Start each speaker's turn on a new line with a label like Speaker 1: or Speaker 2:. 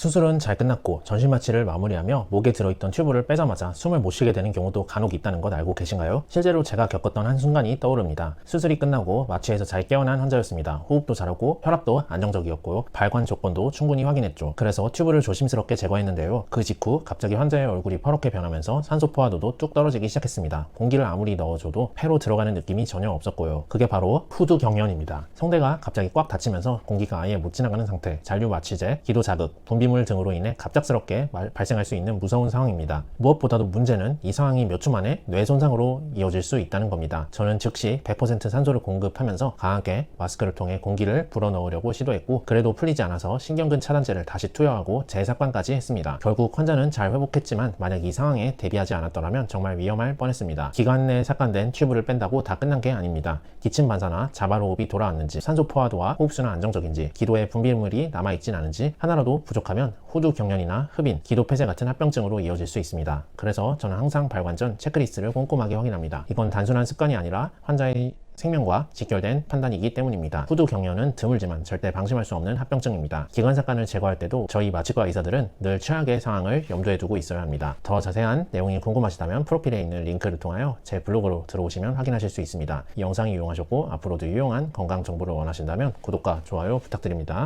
Speaker 1: 수술은 잘 끝났고 전신 마취를 마무리하며 목에 들어있던 튜브를 빼자마자 숨을 못 쉬게 되는 경우도 간혹 있다는 것 알고 계신가요? 실제로 제가 겪었던 한 순간이 떠오릅니다. 수술이 끝나고 마취에서 잘 깨어난 환자였습니다. 호흡도 잘하고 혈압도 안정적이었고요. 발관 조건도 충분히 확인했죠. 그래서 튜브를 조심스럽게 제거했는데요. 그 직후 갑자기 환자의 얼굴이 퍼렇게 변하면서 산소 포화도도 뚝 떨어지기 시작했습니다. 공기를 아무리 넣어줘도 폐로 들어가는 느낌이 전혀 없었고요. 그게 바로 후두 경련입니다. 성대가 갑자기 꽉 닫히면서 공기가 아예 못 지나가는 상태, 잔류 마취제, 기도 자극, 분비 물 등으로 인해 갑작스럽게 말- 발생할 수 있는 무서운 상황입니다. 무엇보다도 문제는 이 상황이 몇 주 만에 뇌 손상으로 이어질 수 있다는 겁니다. 저는 즉시 100% 산소를 공급하면서 강하게 마스크를 통해 공기를 불어넣으려고 시도했고 그래도 풀리지 않아서 신경근 차단제를 다시 투여하고 재삭관까지 했습니다. 결국 환자는 잘 회복했지만 만약 이 상황에 대비하지 않았더라면 정말 위험할 뻔했습니다. 기관 내 삭관된 튜브를 뺀다고 다 끝난 게 아닙니다. 기침 반사나 자발 호흡이 돌아왔는지 산소 포화도와 호흡수는 안정적인지 기도에 분비물이 남아있진 않은지 하나라도 부족하면 후두 경련이나 흡인, 기도 폐쇄 같은 합병증으로 이어질 수 있습니다. 그래서 저는 항상 발관 전 체크리스트를 꼼꼼하게 확인합니다. 이건 단순한 습관이 아니라 환자의 생명과 직결된 판단이기 때문입니다. 후두 경련은 드물지만 절대 방심할 수 없는 합병증입니다. 기관삭관을 제거할 때도 저희 마취과 의사들은 늘 최악의 상황을 염두에 두고 있어야 합니다. 더 자세한 내용이 궁금하시다면 프로필에 있는 링크를 통하여 제 블로그로 들어오시면 확인하실 수 있습니다. 이 영상이 유용하셨고 앞으로도 유용한 건강 정보를 원하신다면 구독과 좋아요 부탁드립니다.